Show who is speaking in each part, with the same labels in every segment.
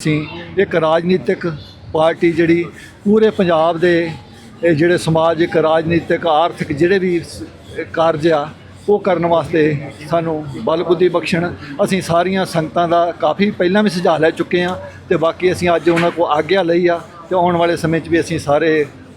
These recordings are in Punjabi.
Speaker 1: ਅਸੀਂ ਇੱਕ ਰਾਜਨੀਤਿਕ ਪਾਰਟੀ ਜਿਹੜੀ ਪੂਰੇ ਪੰਜਾਬ ਦੇ, ਇਹ ਜਿਹੜੇ ਸਮਾਜਿਕ ਰਾਜਨੀਤਿਕ, ਆਰਥਿਕ ਜਿਹੜੇ ਵੀ ਕਾਰਜ ਆ, ਉਹ ਕਰਨ ਵਾਸਤੇ ਸਾਨੂੰ ਬਲ ਬੁੱਧੀ ਬਖਸ਼ਣ। ਅਸੀਂ ਸਾਰੀਆਂ ਸੰਗਤਾਂ ਦਾ ਕਾਫੀ ਪਹਿਲਾਂ ਵੀ ਸੁਝਾਅ ਲੈ ਚੁੱਕੇ ਆ ਤੇ ਬਾਕੀ ਅਸੀਂ ਅੱਜ ਉਹਨਾਂ ਕੋ ਆਗਿਆ ਲਈ ਆ ਤੇ ਆਉਣ ਵਾਲੇ ਸਮੇਂ 'ਚ ਵੀ ਅਸੀਂ ਸਾਰੇ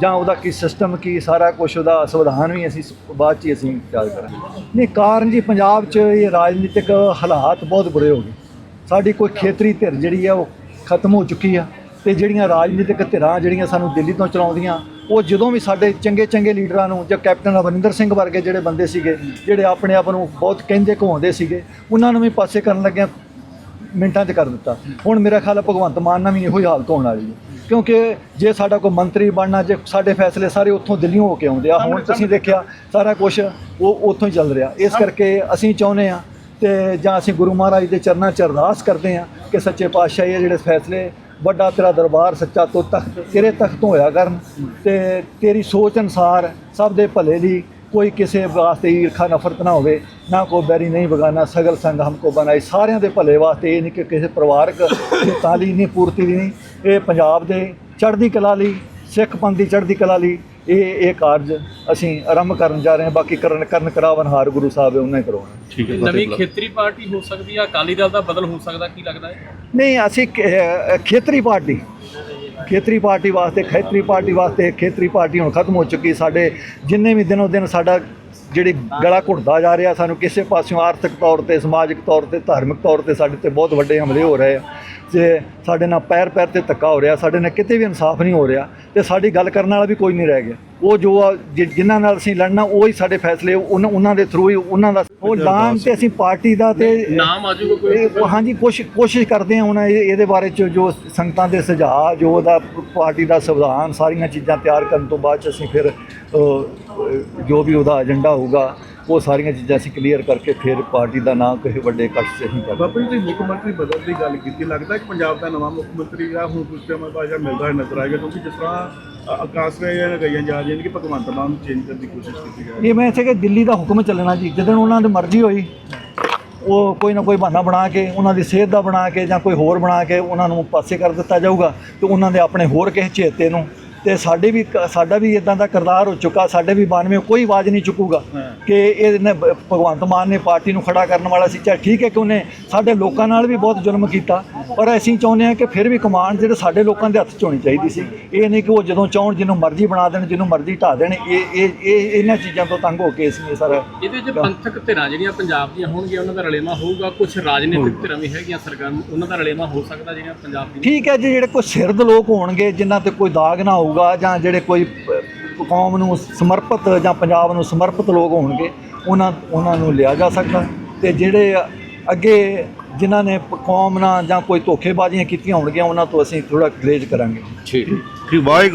Speaker 1: ਜਾਂ ਉਹਦਾ ਕੀ ਸਿਸਟਮ ਕੀ ਸਾਰਾ ਕੁਝ ਉਹਦਾ ਸੰਵਿਧਾਨ ਵੀ ਅਸੀਂ ਬਾਅਦ ਚ ਹੀ ਅਸੀਂ ਯਾਦ ਕਰਾਂਗੇ। ਨਹੀਂ, ਕਾਰਨ ਜੀ ਪੰਜਾਬ 'ਚ ਇਹ ਰਾਜਨੀਤਿਕ ਹਾਲਾਤ ਬਹੁਤ ਬੁਰੇ ਹੋ ਗਏ। ਸਾਡੀ ਕੋਈ ਖੇਤਰੀ ਧਿਰ ਜਿਹੜੀ ਆ ਉਹ ਖਤਮ ਹੋ ਚੁੱਕੀ ਆ ਤੇ ਜਿਹੜੀਆਂ ਰਾਜਨੀਤਿਕ ਧਿਰਾਂ ਜਿਹੜੀਆਂ ਸਾਨੂੰ ਦਿੱਲੀ ਤੋਂ ਚਲਾਉਂਦੀਆਂ, ਉਹ ਜਦੋਂ ਵੀ ਸਾਡੇ ਚੰਗੇ ਚੰਗੇ ਲੀਡਰਾਂ ਨੂੰ ਜਾਂ ਕੈਪਟਨ ਅਮਰਿੰਦਰ ਸਿੰਘ ਵਰਗੇ ਜਿਹੜੇ ਬੰਦੇ ਸੀਗੇ, ਜਿਹੜੇ ਆਪਣੇ ਆਪ ਨੂੰ ਬਹੁਤ ਕਹਿੰਦੇ ਘਵਾਉਂਦੇ ਸੀਗੇ, ਉਹਨਾਂ ਨੂੰ ਵੀ ਪਾਸੇ ਕਰਨ ਲੱਗਿਆ ਮਿੰਟਾਂ 'ਚ ਕਰ ਦਿੱਤਾ। ਹੁਣ ਮੇਰਾ ਖਿਆਲ ਹੈ ਭਗਵੰਤ ਮਾਨ ਨਾਲ ਵੀ ਇਹੋ ਹੀ ਹਾਲਤ ਹੋਣ ਵਾਲੀ ਹੈ। ਕਿਉਂਕਿ ਜੇ ਸਾਡਾ ਕੋਈ ਮੰਤਰੀ ਬਣਨਾ, ਜੇ ਸਾਡੇ ਫੈਸਲੇ ਸਾਰੇ ਉੱਥੋਂ ਦਿੱਲੀੋਂ ਹੋ ਕੇ ਆਉਂਦੇ ਆ, ਹੁਣ ਤੁਸੀਂ ਦੇਖਿਆ ਸਾਰਾ ਕੁਝ ਉਹ ਉੱਥੋਂ ਹੀ ਚੱਲ ਰਿਹਾ। ਇਸ ਕਰਕੇ ਅਸੀਂ ਚਾਹੁੰਦੇ ਆ ਤੇ ਜਾਂ ਅਸੀਂ ਗੁਰੂ ਮਹਾਰਾਜ ਦੇ ਚਰਨਾਂ 'ਚ ਅਰਦਾਸ ਕਰਦੇ ਆ ਕਿ ਸੱਚੇ ਪਾਤਸ਼ਾਹ ਇਹ ਜਿਹੜੇ ਫੈਸਲੇ ਵੱਡਾ ਤੇਰਾ ਦਰਬਾਰ ਸੱਚਾ ਤੋਂ ਤਖਤ ਤੇਰੇ ਤਖਤ ਹੋਇਆ ਕਰਨ ਤੇ ਤੇਰੀ ਸੋਚ ਅਨਸਾਰ ਸਭ ਦੇ ਭਲੇ ਲਈ ਕੋਈ ਕਿਸੇ ਵਾਸਤੇ ਈਰਖਾ, ਨਫ਼ਰਤ ਨਾ ਹੋਵੇ, ਨਾ ਕੋ ਬੈਰੀ ਨਹੀਂ ਬਗਾਨਾ, ਸਗਲ ਸੰਗ ਹਮਕੋ ਬਣਾਈ। ਸਾਰਿਆਂ ਦੇ ਭਲੇ ਵਾਸਤੇ ਇਹ ਨਹੀਂ ਕਿ ਕਿਸੇ ਪਰਿਵਾਰਕ ਹਿੱਤਾਂ ਲਈ ਨਹੀਂ, ਪੂਰਤੀ ਲਈ ਨਹੀਂ। ਇਹ ਪੰਜਾਬ ਦੇ ਚੜ੍ਹਦੀ ਕਲਾ ਲਈ ਸਿੱਖ ਪੰਥ ਦੀ ਚੜ੍ਹਦੀ ਕਲਾ ਲਈ ਇਹ ਇਹ ਕਾਰਜ ਅਸੀਂ ਆਰੰਭ ਕਰਨ ਜਾ ਰਹੇ ਹਾਂ। ਬਾਕੀ ਕਰਨ ਕਰਨ ਕਰਾਵਨ ਹਾਰ ਗੁਰੂ ਸਾਹਿਬ ਹੈ ਉਹਨਾਂ ਹੀ ਕਰਵਾਉਣਾ
Speaker 2: ਠੀਕ
Speaker 3: ਨਵੀਂ ਖੇਤਰੀ ਪਾਰਟੀ ਹੋ ਸਕਦੀ ਆ ਅਕਾਲੀ ਦਲ ਦਾ ਬਦਲ ਹੋ ਸਕਦਾ ਕੀ ਲੱਗਦਾ ਹੈ?
Speaker 1: ਨਹੀਂ ਅਸੀਂ ਖੇਤਰੀ ਪਾਰਟੀ ਖੇਤਰੀ ਪਾਰਟੀ ਵਾਸਤੇ ਖੇਤਰੀ ਪਾਰਟੀ ਵਾਸਤੇ ਖੇਤਰੀ ਪਾਰਟੀ ਹੁਣ ਖਤਮ ਹੋ ਚੁੱਕੀ। ਸਾਡੇ ਜਿੰਨੇ ਵੀ ਦਿਨੋਂ ਦਿਨ ਸਾਡਾ ਜਿਹੜੀ ਗਲਾ ਘੁੱਟਦਾ ਜਾ ਰਿਹਾ, ਸਾਨੂੰ ਕਿਸੇ ਪਾਸਿਓਂ ਆਰਥਿਕ ਤੌਰ ਤੇ, ਸਮਾਜਿਕ ਤੌਰ ਤੇ, ਧਾਰਮਿਕ ਤੌਰ ਤੇ ਸਾਡੇ ਤੇ ਬਹੁਤ ਵੱਡੇ ਹਮਲੇ ਹੋ ਰਹੇ ਆ। ਤੇ ਸਾਡੇ ਨਾਲ ਪੈਰ ਪੈਰ ਤੇ ਧੱਕਾ ਹੋ ਰਿਹਾ, ਸਾਡੇ ਨਾਲ ਕਿਤੇ ਵੀ ਇਨਸਾਫ ਨਹੀਂ ਹੋ ਰਿਹਾ ਤੇ ਸਾਡੀ ਗੱਲ ਕਰਨ ਵਾਲਾ ਵੀ ਕੋਈ ਨਹੀਂ ਰਹਿ ਗਿਆ। ਉਹ ਜੋ ਜਿਨ੍ਹਾਂ ਨਾਲ ਅਸੀਂ ਲੜਨਾ ਉਹ ਹੀ ਸਾਡੇ ਫੈਸਲੇ ਉਹਨਾਂ ਦੇ ਥਰੂ ਹੀ ਉਹਨਾਂ ਦਾ ਉਹ ਐਲਾਨ ਤੇ ਅਸੀਂ ਪਾਰਟੀ ਦਾ ਤੇ
Speaker 3: ਨਾਮ ਆਜੂਗਾ ਕੋਈ।
Speaker 1: ਹਾਂਜੀ ਕੋਸ਼ਿਸ਼ ਕੋਸ਼ਿਸ਼ ਕਰਦੇ ਹਾਂ ਹੁਣ ਇਹ- ਇਹਦੇ ਬਾਰੇ ਚ ਜੋ ਸੰਗਤਾਂ ਦੇ ਸੁਝਾਅ ਜੋ ਉਹਦਾ ਪਾਰਟੀ ਦਾ ਸੰਵਿਧਾਨ ਸਾਰੀਆਂ ਚੀਜ਼ਾਂ ਤਿਆਰ ਕਰਨ ਤੋਂ ਬਾਅਦ ਚ ਅਸੀਂ ਫਿਰ ਜੋ ਵੀ ਉਹਦਾ ਏਜੰਡਾ ਹੋਊਗਾ ਉਹ ਸਾਰੀਆਂ ਚੀਜ਼ਾਂ ਅਸੀਂ ਕਲੀਅਰ ਕਰਕੇ ਫਿਰ ਪਾਰਟੀ ਦਾ ਨਾਮ ਕਿਸੇ ਵੱਡੇ ਕੱਟ 'ਚ ਅਸੀਂ ਕਰ
Speaker 2: ਬਾਪੂ ਜੀ ਤੁਸੀਂ ਮੁੱਖ ਮੰਤਰੀ ਬਦਲ ਦੀ ਗੱਲ ਕੀਤੀ ਲੱਗਦਾ ਕਿ ਪੰਜਾਬ ਦਾ ਨਵਾਂ ਮੁੱਖ ਮੰਤਰੀ ਆ ਹੁਣ ਕੁਝ ਟਾਈਮ ਬਾਅਦ ਜਾਂ ਮਿਲਦਾ ਨਜ਼ਰ ਆਏਗਾ ਕਿਉਂਕਿ ਜਿਸ ਤਰ੍ਹਾਂ ਆਕਾਸ਼ ਨੇ ਗਈਆਂ ਜਾ ਰਹੀਆਂ ਨੇ ਕਿ ਭਗਵੰਤ ਮਾਨ ਨੂੰ ਚੇਂਜ ਕਰਨ ਦੀ ਕੋਸ਼ਿਸ਼ ਕੀਤੀ ਜਾ ਰਹੀ
Speaker 1: ਇਹ ਮੈਂ ਇੱਥੇ ਕਿ ਦਿੱਲੀ ਦਾ ਹੁਕਮ ਚੱਲਣਾ ਜੀ ਜਦੋਂ ਉਹਨਾਂ ਦੀ ਮਰਜ਼ੀ ਹੋਈ ਉਹ ਕੋਈ ਨਾ ਕੋਈ ਬਹਾਨਾ ਬਣਾ ਕੇ ਉਹਨਾਂ ਦੀ ਸਿਹਤ ਦਾ ਬਣਾ ਕੇ ਜਾਂ ਕੋਈ ਹੋਰ ਬਣਾ ਕੇ ਉਹਨਾਂ ਨੂੰ ਪਾਸੇ ਕਰ ਦਿੱਤਾ ਜਾਊਗਾ ਤੇ ਉਹਨਾਂ ਦੇ ਆਪਣੇ ਹੋਰ ਕਿਸੇ ਚੇਤੇ ਨੂੰ ਤੇ ਸਾਡੇ ਵੀ ਸਾਡਾ ਵੀ ਇਦਾਂ ਦਾ ਕਿਰਦਾਰ ਹੋ ਚੁੱਕਾ ਸਾਡੇ ਵੀ 92 ਕੋਈ ਆਵਾਜ਼ ਨਹੀਂ ਚੁੱਕੂਗਾ ਕਿ ਇਹਨੇ ਭਗਵੰਤ ਮਾਨ ਨੇ ਪਾਰਟੀ ਨੂੰ ਖੜਾ ਕਰਨ ਵਾਲਾ ਸੀ। ਚਾਹੇ ਠੀਕ ਹੈ ਕਿ ਉਹਨੇ ਸਾਡੇ ਲੋਕਾਂ ਨਾਲ ਵੀ ਬਹੁਤ ਜ਼ੁਲਮ ਕੀਤਾ। ਪਰ ਅਸੀਂ ਚਾਹੁੰਦੇ ਹਾਂ ਕਿ ਫਿਰ ਵੀ ਕਮਾਂਡ ਜਿਹੜੇ ਸਾਡੇ ਲੋਕਾਂ ਦੇ ਹੱਥ 'ਚ ਹੋਣੀ ਚਾਹੀਦੀ ਸੀ ਇਹ ਨਹੀਂ ਕਿ ਉਹ ਜਦੋਂ ਚਾਹਣ ਜਿਹਨੂੰ ਮਰਜ਼ੀ ਬਣਾ ਦੇਣ ਜਿਹਨੂੰ ਮਰਜ਼ੀ ਢਾ ਦੇਣ ਇਹ ਇਹ ਇਹ ਇਹਨਾਂ ਚੀਜ਼ਾਂ ਤੋਂ ਤੰਗ ਹੋ ਕੇ ਅਸੀਂ ਇਹ ਸਾਰਾ
Speaker 3: ਇਹਦੇ 'ਚ ਪੰਥਕ ਧਿਰਾਂ ਜਿਹੜੀਆਂ ਪੰਜਾਬ ਦੀਆਂ ਹੋਣਗੀਆਂ ਉਹਨਾਂ ਦਾ ਰਲੇਵਾ ਹੋਊਗਾ? ਕੁਝ ਰਾਜਨੀਤਿਕ ਧਿਰਾਂ ਵੀ ਹੈਗੀਆਂ ਸਰਗਰਮ ਉਹਨਾਂ ਦਾ ਰਲੇਵਾ ਹੋ ਸਕਦਾ ਜਿਹੜੀਆਂ ਪੰਜਾਬ ਦੀਆਂ?
Speaker 1: ਠੀਕ ਹੈ ਜੀ ਜਿਹੜੇ ਕੋਈ ਸਿਰਦ ਲੋਕ ਹੋਣਗੇ ਜਿਨ੍ਹਾਂ ਤੇ ਕੋਈ ਦਾਗ ਨਾ ਹੋਊਗਾ ਜਾਂ ਜਿਹੜੇ ਕੋਈ ਕੌਮ ਨੂੰ ਸਮਰਪਿਤ ਜਾਂ ਪੰਜਾਬ ਨੂੰ ਸਮਰਪਿਤ ਲੋਕ ਹੋਣਗੇ ਉਹਨਾਂ ਉਹਨਾਂ ਨੂੰ ਲਿਆ ਜਾ ਸਕਦਾ। ਤੇ ਜਿਹੜੇ ਅੱਗੇ ਜਿਨ੍ਹਾਂ ਨੇ ਕੌਮ ਨਾਲ ਜਾਂ ਕੋਈ ਧੋਖੇਬਾਜ਼ੀਆਂ ਕੀਤੀਆਂ ਹੋਣਗੀਆਂ, ਉਹਨਾਂ ਤੋਂ ਅਸੀਂ ਥੋੜਾ ਗਰੇਜ ਕਰਾਂਗੇ।
Speaker 4: ਠੀਕ, ਵਾਹਿਗੁਰੂ।